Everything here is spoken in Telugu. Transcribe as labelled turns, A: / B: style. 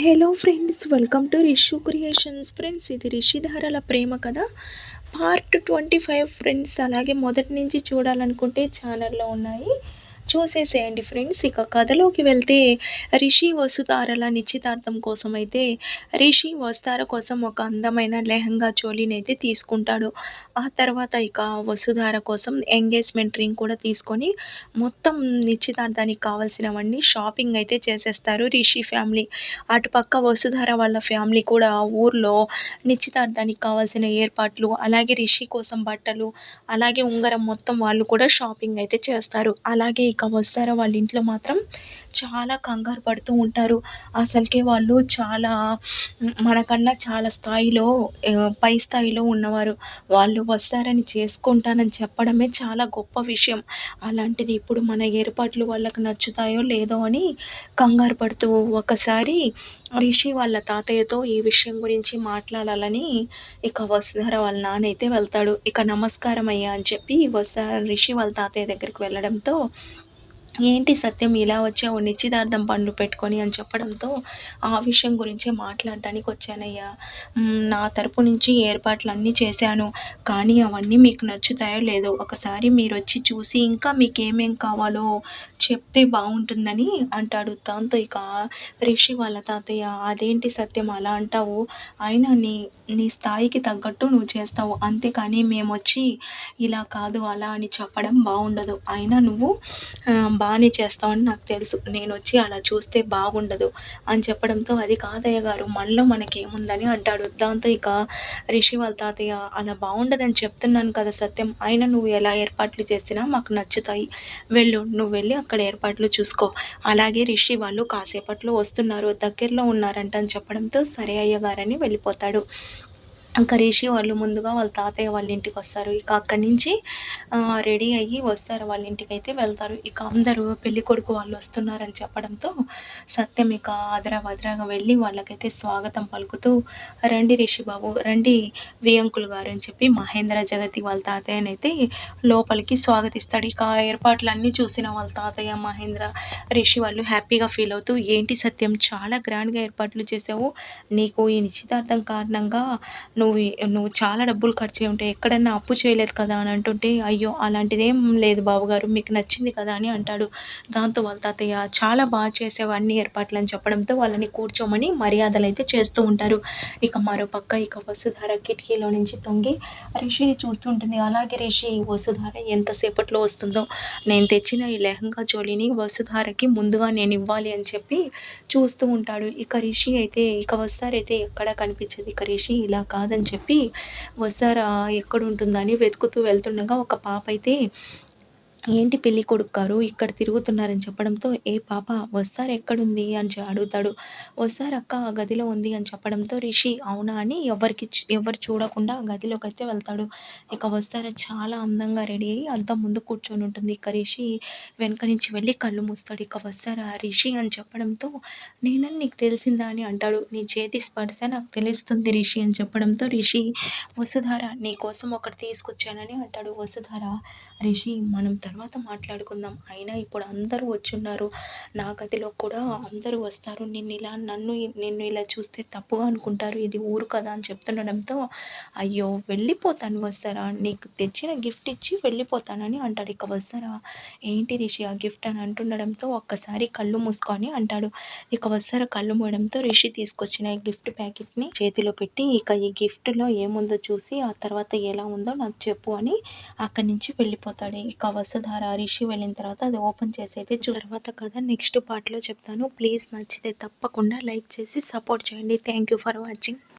A: Hello friends welcome to Rishu creations friends ఇది రిషిధారల ప్రేమ కదా. పార్ట్ ట్వంటీ ఫైవ్ ఫ్రెండ్స్ అలాగే మొదటి నుంచి చూడాలనుకుంటే ఛానల్లో ఉన్నాయి. చూసేసేయండి ఫ్రెండ్స్. ఇక కథలోకి వెళ్తే రిషి వసుధారల నిశ్చితార్థం కోసం అయితే రిషి వస్తార కోసం ఒక అందమైన లెహంగా చోలీని అయితే తీసుకుంటాడు. ఆ తర్వాత ఇక వసుధార కోసం ఎంగేజ్మెంట్ రింగ్ కూడా తీసుకొని మొత్తం నిశ్చితార్థానికి కావాల్సినవన్నీ షాపింగ్ అయితే చేసేస్తారు రిషి ఫ్యామిలీ. అటుపక్క వసుధార వాళ్ళ ఫ్యామిలీ కూడా ఊర్లో నిశ్చితార్థానికి కావాల్సిన ఏర్పాట్లు అలాగే రిషి కోసం బట్టలు అలాగే ఉంగరం మొత్తం వాళ్ళు కూడా షాపింగ్ అయితే చేస్తారు. అలాగే ఇక వస్తారో వాళ్ళ ఇంట్లో మాత్రం చాలా కంగారు పడుతూ ఉంటారు. అసలుకే వాళ్ళు చాలా మనకన్నా చాలా స్థాయిలో పై స్థాయిలో ఉన్నవారు. వాళ్ళు వస్తారని చేసుకుంటానని చెప్పడమే చాలా గొప్ప విషయం. అలాంటిది ఇప్పుడు మన ఏర్పాట్లు వాళ్ళకి నచ్చుతాయో లేదో అని కంగారు పడుతూ ఒకసారి రిషి వాళ్ళ తాతయ్యతో ఈ విషయం గురించి మాట్లాడాలని ఇక వసుధార వాళ్ళ నాన్నైతే వెళ్తాడు. ఇక నమస్కారం అయ్యా అని చెప్పి వసుధార రిషి వాళ్ళ తాతయ్య దగ్గరికి వెళ్ళడంతో ఏంటి సత్యం ఇలా వచ్చావు నిశ్చితార్థం పండ్లు పెట్టుకొని అని చెప్పడంతో ఆ విషయం గురించే మాట్లాడడానికి వచ్చానయ్యా. నా తరపు నుంచి ఏర్పాట్లు అన్నీ చేశాను కానీ అవన్నీ మీకు నచ్చుతాయో లేదో ఒకసారి మీరు వచ్చి చూసి ఇంకా మీకు ఏమేం కావాలో చెప్తే బాగుంటుందని అంటాడు. దాంతో ఇక రిషి వాళ్ళ తాతయ్య అదేంటి సత్యం అలా అంటావు? అయినా నీ నీ స్థాయికి తగ్గట్టు నువ్వు చేస్తావు. అంతేకాని మేము వచ్చి ఇలా కాదు అలా అని చెప్పడం బాగుండదు. అయినా నువ్వు బాగానే చేస్తామని నాకు తెలుసు. నేను వచ్చి అలా చూస్తే బాగుండదు అని చెప్పడంతో అది కాదయ్య గారు మనలో మనకేముందని అంటాడు. దాంతో ఇక రిషి వాళ్ళ తాతయ్య అలా బాగుండదని చెప్తున్నాను కదా సత్యం. అయినా నువ్వు ఎలా ఏర్పాట్లు చేసినా మాకు నచ్చుతాయి. వెళ్ళు నువ్వు వెళ్ళి అక్కడ ఏర్పాట్లు చూసుకో అలాగే రిషి వాళ్ళు కాసేపట్లో వస్తున్నారు. దగ్గరలో ఉన్నారంట అని చెప్పడంతో సరే అయ్యగారని వెళ్ళిపోతాడు. ఇంకా రిషి వాళ్ళు ముందుగా వాళ్ళ తాతయ్య వాళ్ళ ఇంటికి వస్తారు. ఇక అక్కడి నుంచి రెడీ అయ్యి వస్తారు. వాళ్ళ ఇంటికి అయితే వెళ్తారు. ఇక అందరూ పెళ్ళి కొడుకు వాళ్ళు వస్తున్నారని చెప్పడంతో సత్యం ఇక అదరా వదరాగా వెళ్ళి వాళ్ళకైతే స్వాగతం పలుకుతూ రండి రిషి బాబు రండి వియంకులు గారు అని చెప్పి మహేంద్ర జగతి వాళ్ళ తాతయ్యనైతే లోపలికి స్వాగతిస్తాడు. ఇక ఏర్పాట్లన్నీ చూసిన వాళ్ళ తాతయ్య మహేంద్ర రిషి వాళ్ళు హ్యాపీగా ఫీల్ అవుతూ ఏంటి సత్యం చాలా గ్రాండ్గా ఏర్పాట్లు చేసావు. నీకు ఈ నిశ్చితార్థం కారణంగా నువ్వు నువ్వు నువ్వు చాలా డబ్బులు ఖర్చు ఉంటే ఉంటాయి ఎక్కడన్నా అప్పు చేయలేదు కదా అని అంటుంటే అయ్యో అలాంటిదేం లేదు బాబుగారు మీకు నచ్చింది కదా అని అంటాడు. దాంతో వాళ్ళ తాతయ్య చాలా బాగా చేసేవి అన్ని ఏర్పాట్లు అని చెప్పడంతో వాళ్ళని కూర్చోమని మర్యాదలు అయితే చేస్తూ ఉంటారు. ఇక మరో పక్క ఇక వసుధార కిటికీలో నుంచి తొంగి రిషిని చూస్తుంటుంది. అలాగే రిషి వసుధార ఎంతసేపట్లో వస్తుందో? నేను తెచ్చిన ఈ లెహంగా చోళీని వసుధారకి ముందుగా నేను ఇవ్వాలి అని చెప్పి చూస్తూ ఉంటాడు. ఇక రిషి అయితే ఇక వస్తారైతే ఎక్కడా కనిపించదు. ఇక రిషి ఇలా కాదు. కాదని చెప్పి వస్తారా ఎక్కడుంటుందని వెతుకుతూ వెళ్తుండగా ఒక పాప అయితే ఏంటి పెళ్ళి కొడుకు గారు ఇక్కడ తిరుగుతున్నారని చెప్పడంతో ఏ పాప వస్తారు ఎక్కడుంది? అని అడుగుతాడు. వస్తారు అక్క ఆ గదిలో ఉంది అని చెప్పడంతో రిషి అవునా? అని ఎవరికి ఎవరు చూడకుండా ఆ గదిలోకి అయితే వెళ్తాడు. ఇక వస్తారా చాలా అందంగా రెడీ అయ్యి అంత ముందు కూర్చొని ఉంటుంది. ఇక రిషి వెనక నుంచి వెళ్ళి కళ్ళు మూస్తాడు. ఇక వస్తారా రిషి అని చెప్పడంతో నేనని నీకు తెలిసిందా? అని అంటాడు. నీ చేతి స్పర్శ నాకు తెలుస్తుంది రిషి అని చెప్పడంతో రిషి వసుధార నీ కోసం ఒకటి తీసుకొచ్చానని అంటాడు. వసుధార రిషి మనం తర్వాత మాట్లాడుకుందాం. అయినా ఇప్పుడు అందరూ వచ్చున్నారు. నా గదిలో కూడా అందరూ వస్తారు. నిన్ను ఇలా నన్ను నిన్ను ఇలా చూస్తే తప్పుగా అనుకుంటారు. ఇది ఊరు కదా అని చెప్తుండడంతో అయ్యో వెళ్ళిపోతాను వస్తారా? నీకు తెచ్చిన గిఫ్ట్ ఇచ్చి వెళ్ళిపోతానని అంటాడు. ఇక వస్తారా? ఏంటి రిషి ఆ గిఫ్ట్ అని అంటుండడంతో ఒక్కసారి కళ్ళు మూసుకొని అంటాడు. ఇక వస్తారా? కళ్ళు మూయడంతో రిషి తీసుకొచ్చిన ఈ గిఫ్ట్ ప్యాకెట్ని చేతిలో పెట్టి ఇక ఈ గిఫ్ట్లో ఏముందో చూసి ఆ తర్వాత ఎలా ఉందో నాకు చెప్పు అని అక్కడి నుంచి వెళ్ళిపోతాడు. ఇక వస్త ధార రిషి వెళ్ళిన తర్వాత అది ఓపెన్ చేసి అయితే తర్వాత కదా నెక్స్ట్ పార్ట్లో చెప్తాను. ప్లీజ్ నచ్చితే తప్పకుండా లైక్ చేసి సపోర్ట్ చేయండి. Thank you for watching.